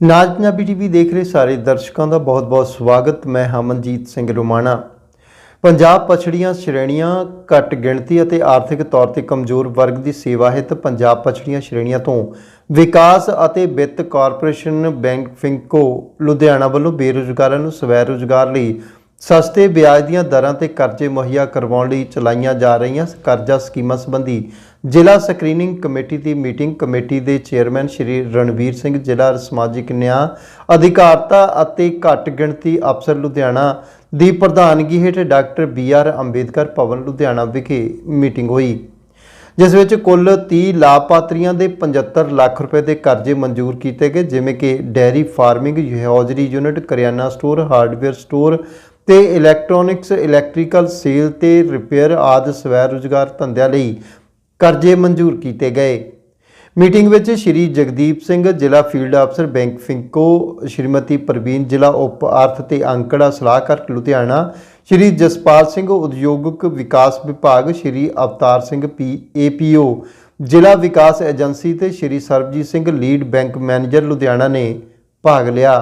ਨਾਜ Punjabi TV ਦੇਖ ਰਹੇ ਸਾਰੇ ਦਰਸ਼ਕਾਂ ਦਾ ਬਹੁਤ-ਬਹੁਤ ਸਵਾਗਤ। ਮੈਂ ਹਮਨਜੀਤ ਸਿੰਘ ਰੋਮਾਣਾ। ਪੰਜਾਬ ਪਛੜੀਆਂ ਸ਼੍ਰੇਣੀਆਂ ਘੱਟ ਗਿਣਤੀ ਅਤੇ ਆਰਥਿਕ ਤੌਰ ਤੇ ਕਮਜ਼ੋਰ ਵਰਗ ਦੀ ਸੇਵਾ ਹਿੱਤ ਪੰਜਾਬ ਪਛੜੀਆਂ ਸ਼੍ਰੇਣੀਆਂ ਤੋਂ ਵਿਕਾਸ ਅਤੇ ਵਿੱਤ ਕਾਰਪੋਰੇਸ਼ਨ ਬੈਂਕ ਫਿੰਕੋ ਲੁਧਿਆਣਾ ਵੱਲੋਂ ਬੇਰੁਜ਼ਗਾਰਾਂ ਨੂੰ ਸਵੈ ਰੁਜ਼ਗਾਰ ਲਈ ਸਸਤੇ ਵਿਆਜ ਦੀਆਂ ਦਰਾਂ ਤੇ ਕਰਜ਼ੇ ਮੁਹੱਈਆ ਕਰਵਾਉਣ ਲਈ ਚਲਾਈਆਂ ਜਾ ਰਹੀਆਂ ਕਰਜ਼ਾ ਸਕੀਮਾਂ ਸੰਬੰਧੀ ਜ਼ਿਲ੍ਹਾ ਸਕਰੀਨਿੰਗ ਕਮੇਟੀ ਦੀ ਮੀਟਿੰਗ ਕਮੇਟੀ ਦੇ ਚੇਅਰਮੈਨ ਸ਼੍ਰੀ ਰਣਵੀਰ ਸਿੰਘ, ਜ਼ਿਲ੍ਹਾ ਸਮਾਜਿਕ ਨਿਆਂ ਅਧਿਕਾਰਤਾ ਅਤੇ ਘੱਟ ਗਿਣਤੀ ਅਫਸਰ ਲੁਧਿਆਣਾ ਦੀ ਪ੍ਰਧਾਨਗੀ ਹੇਠ doctor B R Ambedkar Bhawan, Ludhiana ਵਿਖੇ ਮੀਟਿੰਗ ਹੋਈ। ਜਿਸ ਵਿੱਚ ਕੁੱਲ 30 ਲਾਭਪਾਤਰੀਆਂ ਦੇ 75 ਲੱਖ ਰੁਪਏ ਦੇ ਕਰਜ਼ੇ ਮਨਜ਼ੂਰ ਕੀਤੇ ਗਏ, ਜਿਵੇਂ ਕਿ ਡੈਰੀ ਫਾਰਮਿੰਗ ਹੌਜ਼ਰੀ ਯੂਨਿਟ, ਕਰਿਆਨਾ ਸਟੋਰ, ਹਾਰਡਵੇਅਰ ਸਟੋਰ ਤੇ ਇਲੈਕਟ੍ਰੋਨਿਕਸ, ਇਲੈਕਟ੍ਰੀਕਲ ਸੇਲ ਤੇ ਰਿਪੇਅਰ ਆਦਿ ਸਵੈ ਰੁਜ਼ਗਾਰ ਧੰਦਿਆਂ ਲਈ ਕਰਜ਼ੇ ਮਨਜ਼ੂਰ ਕੀਤੇ ਗਏ। ਮੀਟਿੰਗ ਵਿੱਚ ਸ਼੍ਰੀ ਜਗਦੀਪ ਸਿੰਘ, ਜ਼ਿਲ੍ਹਾ ਫੀਲਡ ਅਫਸਰ ਬੈਂਕ ਫਿੰਕੋ, ਸ਼੍ਰੀਮਤੀ ਪ੍ਰਵੀਨ, ਜ਼ਿਲ੍ਹਾ ਉਪ ਅਰਥ ਤੇ ਅੰਕੜਾ ਸਲਾਹਕਾਰ ਲੁਧਿਆਣਾ, ਸ਼੍ਰੀ ਜਸਪਾਲ ਸਿੰਘ, ਉਦਯੋਗਿਕ ਵਿਕਾਸ ਵਿਭਾਗ, ਸ਼੍ਰੀ ਅਵਤਾਰ ਸਿੰਘ, ਪੀ ਏਪੀਓ ਜ਼ਿਲ੍ਹਾ ਵਿਕਾਸ ਏਜੰਸੀ ਤੇ Shri Sarabjit Singh, lead bank manager Ludhiana ਨੇ ਭਾਗ ਲਿਆ।